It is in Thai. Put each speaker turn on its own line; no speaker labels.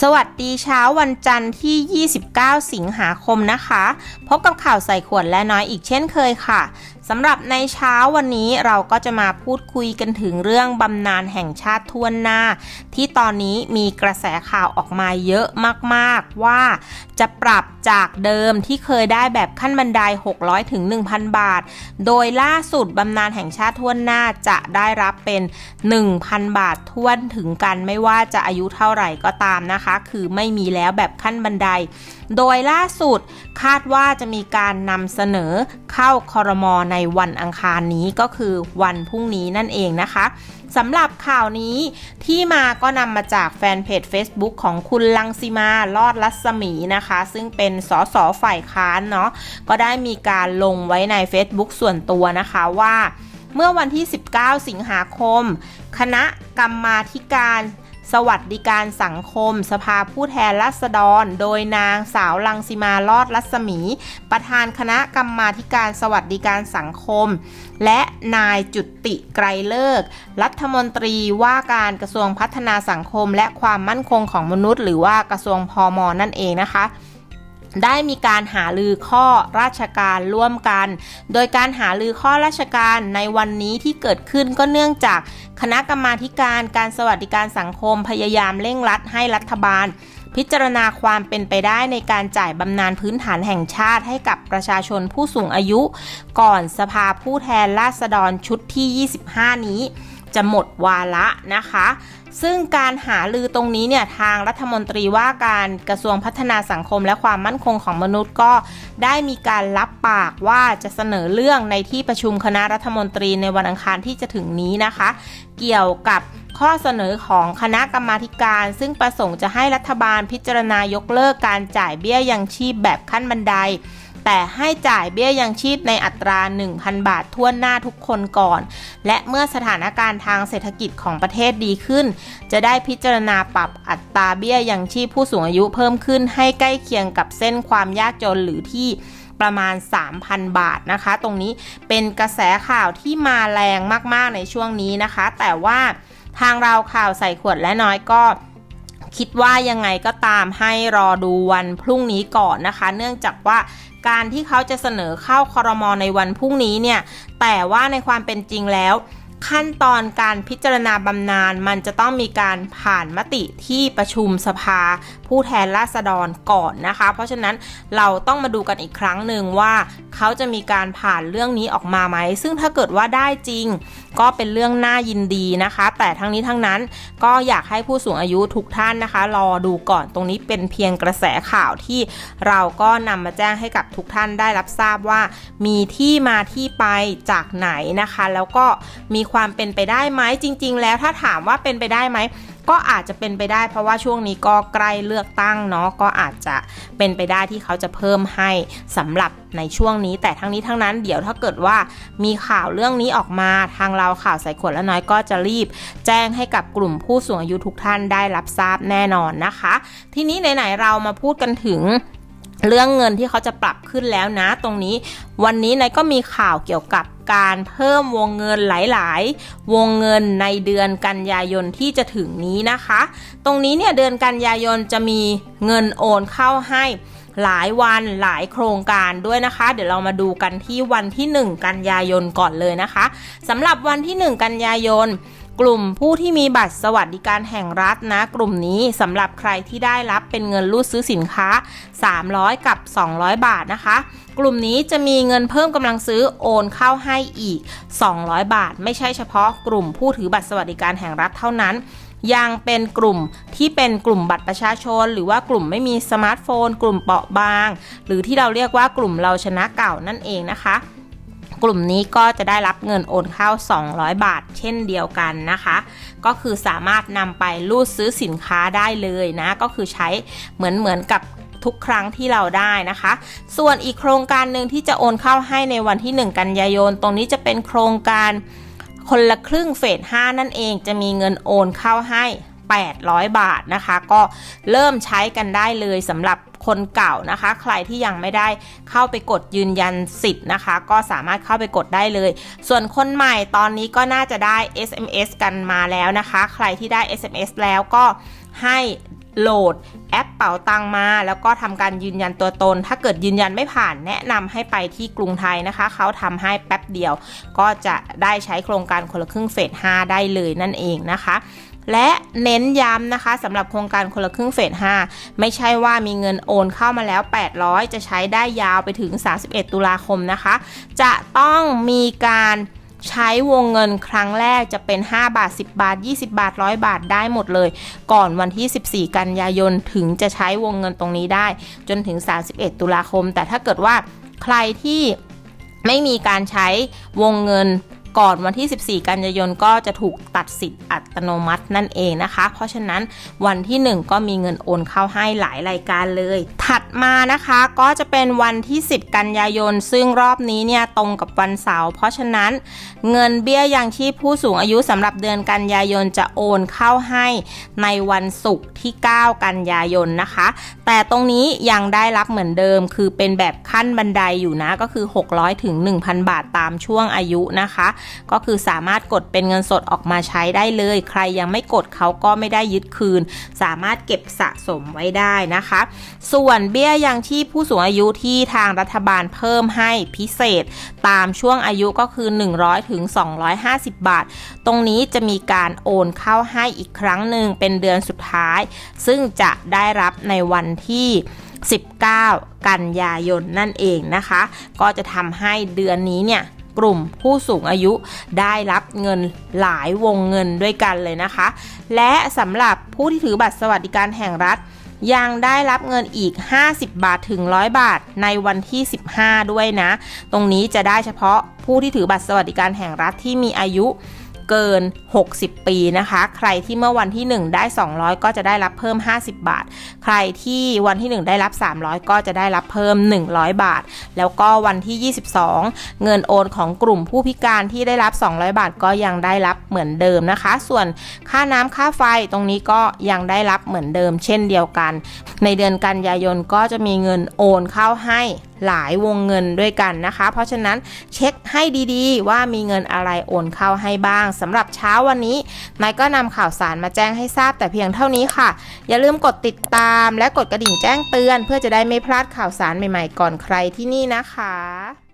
สวัสดีเช้าวันจันทร์ที่ 29 สิงหาคมนะคะ พบกับข่าวใส่ขวดและน้อยอีกเช่นเคยค่ะ สำหรับในเช้าวันนี้เราก็จะมาพูดคุยกันถึงเรื่องบำนาญแห่งชาติทวนหน้า ที่ตอนนี้มีกระแสข่าวออกมาเยอะมากๆว่าจะปรับจากเดิมที่เคยได้แบบขั้นบันได 600 ถึง 1,000 บาท โดยล่าสุดบำนาญแห่งชาติทวนหน้าจะได้รับเป็น 1,000 บาททวนถึงกันไม่ว่าจะอายุเท่าไหร่ก็ตามนะคะ คือไม่มีแล้วแบบขั้นบันได โดยล่าสุดคาดว่าจะมีการนำเสนอเข้าคอรมอในวันอังคารนี้ก็คือวันพรุ่งนี้นั่นเองนะคะสำหรับข่าวนี้ที่มาก็นำมาจากแฟนเพจ Facebook ของคุณลังสิมาลอดรัศมีนะคะ ซึ่งเป็นสสฝ่ายค้านเนาะก็ได้มีการลงไว้ใน Facebook ส่วนตัวนะคะว่า เมื่อวันที่ 19 สิงหาคม คณะกรรมาธิการ สวัสดิการสังคม สภาผู้แทนราษฎร โดยนางสาวลังสิมาลอดรัศมี ประธานคณะกรรมาการสวัสดิการสังคม และนายจุติไกรเลิก รัฐมนตรีว่าการกระทรวงพัฒนาสังคม และความมั่นคงของมนุษย์ หรือว่ากระทรวงพอมนั่นเองนะคะ ได้มีการหาลือข้อราชการร่วมกัน โดยการหาลือข้อราชการในวันนี้ที่เกิดขึ้นก็เนื่องจากคณะกรรมาการการสวัสดิการสังคมพยายามเร่งรัดให้รัฐบาล พิจารณาความเป็นไปได้ในการจ่ายบำนาญพื้นฐานแห่งชาติให้กับประชาชนผู้สูงอายุ ก่อนสภาผู้แทนราษฎรชุดที่ 25 นี้ จะหมดวาระนะคะ ซึ่งการหาลือตรงนี้เนี่ยทางรัฐมนตรีว่าการกระทรวงพัฒนาสังคมและความมั่นคงของมนุษย์ก็ได้มีการรับปากว่าจะเสนอเรื่องในที่ประชุมคณะรัฐมนตรีในวันอังคารที่จะถึงนี้นะคะ เกี่ยวกับข้อเสนอของคณะกรรมาการ ซึ่งประสงค์จะให้รัฐบาลพิจารณายกเลิกการจ่ายเบี้ยยังชีพแบบขั้นบันได แต่ให้จ่ายเบี้ยยังชีพในอัตรา 1,000 บาททั่วหน้าทุกคนก่อน และเมื่อสถานการณ์ทางเศรษฐกิจของประเทศดีขึ้น จะได้พิจารณาปรับอัตราเบี้ยยังชีพผู้สูงอายุเพิ่มขึ้นให้ใกล้เคียงกับเส้นความยากจนหรือที่ประมาณ 3,000 บาทนะคะ ตรงนี้เป็นกระแสข่าวที่มาแรงมากๆในช่วงนี้นะคะ แต่ว่าทางเราข่าวใส่ขวดและน้อยก็ คิดว่ายังไงก็ตามให้รอดูวันพรุ่งนี้ก่อนนะคะ เนื่องจากว่าการที่เขาจะเสนอเข้าคอรมอในวันพรุ่งนี้เนี่ย แต่ว่าในความเป็นจริงแล้ว ขั้นตอนการพิจารณาบำนาญมันจะต้องมีการผ่านมติที่ประชุมสภา ผู้แทนราษฎรก่อนนะคะ เพราะฉะนั้นเราต้องมาดูกันอีกครั้งหนึ่งว่า เขาจะมีการผ่านเรื่องนี้ออกมาไหม ซึ่งถ้าเกิดว่าได้จริง ก็เป็นเรื่องน่ายินดีนะคะ แต่ทั้งนี้ทั้งนั้นก็อยากให้ผู้สูงอายุทุกท่านนะคะ รอดูก่อนตรงนี้เป็นเพียงกระแสข่าวที่เราก็นำมาแจ้งให้กับทุกท่านได้รับทราบว่า มีที่มาที่ไปจากไหนนะคะ แล้วก็มีความเป็นไปได้ไหมจริง ๆ แล้วถ้าถามว่าเป็นไปได้ไหมก็อาจจะเป็นไปได้ เพราะว่าช่วงนี้ก็ใกล้เลือกตั้งเนาะก็อาจจะเป็นไปได้ที่เขาจะเพิ่มให้สำหรับในช่วงนี้ แต่ทั้งนี้ทั้งนั้นเดี๋ยวถ้าเกิดว่ามีข่าวเรื่องนี้ออกมาทางเราข่าวใส่ขวดและน้อยก็จะรีบ แจ้งให้กับกลุ่มผู้สูงอายุทุกท่านได้รับทราบแน่นอนนะคะ ทีนี้ไหนๆเรามาพูดกันถึง เรื่องเงินที่เขาจะปรับขึ้นแล้วนะ ตรงนี้ วันนี้นายก็มีข่าวเกี่ยวกับการเพิ่มวงเงินหลาย ๆ วงเงินในเดือนกันยายนที่จะถึงนี้นะคะ ตรงนี้เนี่ยเดือนกันยายนจะมีเงินโอนเข้าให้หลายวันหลายโครงการด้วยนะคะ เดี๋ยวเรามาดูกันที่วันที่ 1 กันยายนก่อนเลยนะคะสำหรับวันที่ 1 กันยายน กลุ่มผู้ที่มีบัตรสวัสดิการแห่งรัฐนะ กลุ่มนี้สำหรับใครที่ได้รับเป็นเงินรูดซื้อสินค้า 300 กับ 200 บาทนะคะ กลุ่มนี้จะมีเงินเพิ่มกำลังซื้อโอนเข้าให้อีก 200 บาท ไม่ใช่เฉพาะกลุ่มผู้ถือบัตรสวัสดิการแห่งรัฐเท่านั้นยังเป็นกลุ่มที่เป็นกลุ่มบัตรประชาชน หรือว่ากลุ่มไม่มีสมาร์ทโฟน กลุ่มเปราะบาง หรือที่เราเรียกว่ากลุ่มเราชนะเก่านั่นเองนะคะ กลุ่มนี้ก็จะได้รับเงินโอนเข้า 200 บาท เช่นเดียวกันนะคะ ก็คือสามารถนำไปรูดซื้อสินค้าได้เลยนะ ก็คือใช้เหมือนเหมือนกับทุกครั้งที่เราได้นะคะ ส่วนอีกโครงการหนึ่งที่จะโอนเข้าให้ในวันที่ 1 กันยายน ตรงนี้จะเป็นโครงการคนละครึ่งเฟส 5 นั่นเองจะมีเงินโอนเข้าให้ 800 บาทนะคะ ก็เริ่มใช้กันได้เลยสำหรับ คนเก่านะคะ ใครที่ยังไม่ได้เข้าไปกดยืนยันสิทธิ์นะคะ ก็สามารถเข้าไปกดได้เลย ส่วนคนใหม่ตอนนี้ก็น่าจะได้ SMS กันมาแล้วนะคะ ใครที่ได้ SMS แล้วก็ให้โหลดแอปเป๋าตังมา แล้วก็ทำการยืนยันตัวตน ถ้าเกิดยืนยันไม่ผ่านแนะนำให้ไปที่กรุงไทยนะคะ เขาทำให้แป๊บเดียว ก็จะได้ใช้โครงการคนละครึ่งเฟส 5 ได้เลยนั่นเองนะคะ และเน้นย้ำนะคะสำหรับโครงการคนละครึ่งเฟส 5 ไม่ใช่ว่ามีเงินโอนเข้ามาแล้ว 800 จะใช้ได้ยาวไปถึง 31 ตุลาคมนะคะ จะต้องมีการใช้วงเงินครั้งแรกจะเป็น 5 บาท 10 บาท 20 บาท 100 บาทได้หมดเลย ก่อนวันที่ 14 กันยายนถึงจะใช้วงเงินตรงนี้ได้ จนถึง 31 ตุลาคม แต่ถ้าเกิดว่าใครที่ไม่มีการใช้วงเงิน ก่อนวันที่ 14 กันยายนก็จะถูกตัดสิทธิ์อัตโนมัตินั่นเองนะคะ เพราะฉะนั้นวันที่ 1 ก็มีเงินโอนเข้าให้หลายรายการเลย ถัดมานะคะก็จะเป็นวันที่ 10 กันยายน ซึ่งรอบนี้เนี่ยตรงกับวันเสาร์เพราะฉะนั้นเงินเบี้ยยังชีพผู้สูงอายุสำหรับเดือนกันยายนจะโอนเข้าให้ในวันศุกร์ที่ 9 กันยายนนะคะ แต่ตรงนี้ยังได้รับเหมือนเดิม คือเป็นแบบขั้นบันไดอยู่นะก็คือ 600ถึง1,000 บาทตามช่วงอายุนะคะก็คือสามารถกดเป็นเงินสดออกมาใช้ได้เลย ใครยังไม่กดเขาก็ไม่ได้ยึดคืน สามารถเก็บสะสมไว้ได้นะคะ ส่วนเบี้ยยังชีพผู้สูงอายุที่ทางรัฐบาลเพิ่มให้พิเศษ ตามช่วงอายุก็คือ 100ถึง250 บาท ตรงนี้จะมีการโอนเข้าให้อีกครั้งหนึ่งเป็นเดือนสุดท้าย ซึ่งจะได้รับในวันที่ 19 กันยายนนั่นเองนะคะ ก็จะทำให้เดือนนี้เนี่ย กลุ่มผู้สูงอายุได้รับเงินหลายวงเงินด้วยกันเลยนะคะ และสำหรับผู้ที่ถือบัตรสวัสดิการแห่งรัฐยังได้รับเงินอีก 50 บาทถึง 100 บาทในวันที่ 15 ด้วยนะ ตรงนี้จะได้เฉพาะผู้ที่ถือบัตรสวัสดิการแห่งรัฐที่มีอายุ เกิน 60 ปีนะคะ ใครที่เมื่อวันที่ 1 ได้ 200 ก็จะได้รับเพิ่ม 50 บาท ใครที่วันที่ 1 ได้รับ 300 ก็จะได้รับเพิ่ม 100 บาท แล้วก็วันที่ 22 เงินโอนของกลุ่มผู้พิการที่ได้รับ 200 บาทก็ยังได้รับเหมือนเดิมนะคะ ส่วนค่าน้ำค่าไฟตรงนี้ก็ยังได้รับเหมือนเดิม เช่นเดียวกัน ในเดือนกันยายนก็จะมีเงินโอนเข้าให้ หลายวงเงินด้วยกันนะคะ เพราะฉะนั้นเช็คให้ดีๆ ว่ามีเงินอะไรโอนเข้าให้บ้างสำหรับเช้าวันนี้นายก็นำข่าวสารมาแจ้งให้ทราบแต่เพียงเท่านี้ค่ะ อย่าลืมกดติดตามและกดกระดิ่งแจ้งเตือน เพื่อจะได้ไม่พลาดข่าวสารใหม่ๆ ก่อนใครที่นี่นะคะ